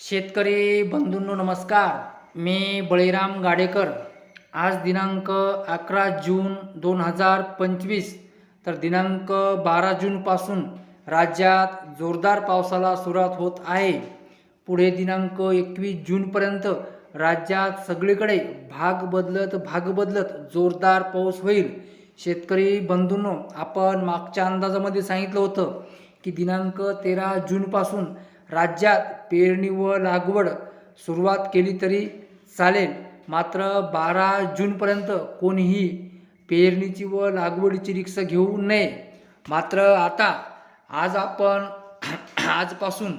शेतकरी बंधूंनो नमस्कार. मी बळीराम गाडेकर. आज दिनांक अकरा जून दोन हजार पंचवीस तर दिनांक बारा जूनपासून राज्यात जोरदार पावसाला सुरुवात होत आहे. पुढे दिनांक एकवीस जूनपर्यंत राज्यात सगळीकडे भाग बदलत भाग बदलत जोरदार पाऊस होईल. शेतकरी बंधूंनो आपण मागच्या अंदाजामध्ये सांगितलं होतं की दिनांक तेरा जूनपासून राज्यात पेरणी व लागवड सुरुवात केली तरी चालेल. मात्र बारा जूनपर्यंत कोणीही पेरणीची व लागवडीची रिक्षा घेऊ नये. मात्र आता आज आपण आजपासून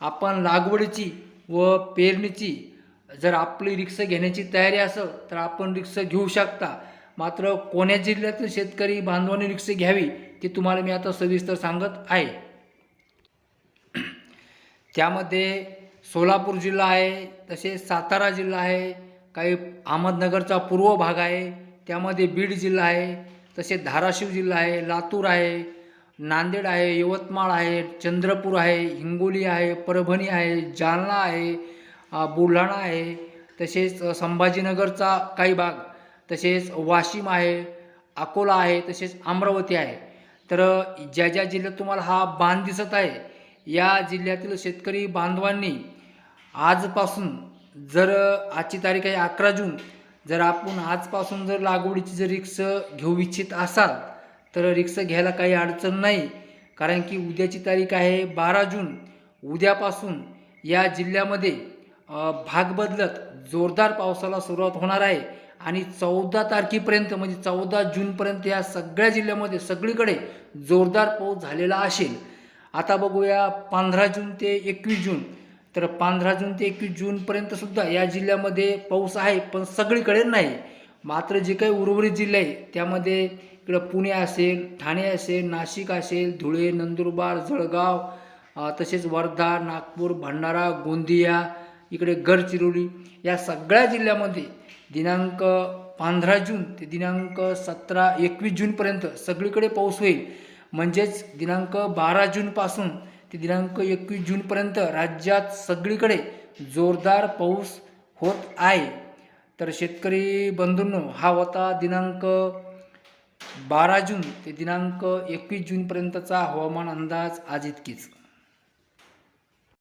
आपण लागवडीची व पेरणीची जर आपली रिक्षा घेण्याची तयारी असेल तर आपण रिक्षा घेऊ शकता. मात्र कोण्या जिल्ह्यातील शेतकरी बांधवांनी रिक्स घ्यावी ते तुम्हाला मी आता सविस्तर सांगत आहे. त्यामध्ये सोलापूर जिल्हा आहे तसेच सातारा जिल्हा आहे काही अहमदनगरचा पूर्व भाग आहे त्यामध्ये बीड जिल्हा आहे तसेच धाराशिव जिल्हा आहे लातूर आहे नांदेड आहे यवतमाळ आहे चंद्रपूर आहे हिंगोली आहे परभणी आहे जालना आहे बुलढाणा आहे तसेच संभाजीनगरचा काही भाग तसेच वाशिम आहे अकोला आहे तसेच अमरावती आहे. तर ज्या ज्या जिल्ह्यात तुम्हाला हा बांध दिसत आहे या जिल्ह्यातील शेतकरी बांधवांनी आजपासून जर आजची तारीख आहे अकरा जून जर आपण आजपासून जर लागवडीची जर रिक्स घेऊ इच्छित असाल तर रिक्स घ्यायला काही अडचण नाही. कारण की उद्याची तारीख आहे बारा जून. उद्यापासून या जिल्ह्यामध्ये भाग बदलत जोरदार पावसाला सुरुवात होणार आहे. आणि चौदा तारखेपर्यंत म्हणजे चौदा जूनपर्यंत या सगळ्या जिल्ह्यामध्ये सगळीकडे जोरदार पाऊस झालेला असेल. आता बघूया पंधरा जून ते एकवीस जून. तर पंधरा जून ते एकवीस जूनपर्यंत सुद्धा या जिल्ह्यामध्ये पाऊस आहे पण सगळीकडे नाही. मात्र जे काही उर्वरित जिल्हे आहे त्यामध्ये इकडं पुणे असेल ठाणे असेल नाशिक असेल धुळे नंदुरबार जळगाव तसेच वर्धा नागपूर भंडारा गोंदिया इकडे गडचिरोली या सगळ्या जिल्ह्यामध्ये दिनांक पंधरा जून ते दिनांक सतरा एकवीस जूनपर्यंत सगळीकडे पाऊस होईल. म्हणजेच दिनांक बारा जूनपासून ते दिनांक एकवीस जूनपर्यंत राज्यात सगळीकडे जोरदार पाऊस होत आहे. तर शेतकरी बंधूंनो हा होता दिनांक बारा जून ते दिनांक एकवीस जूनपर्यंतचा हवामान अंदाज आज इतकीच.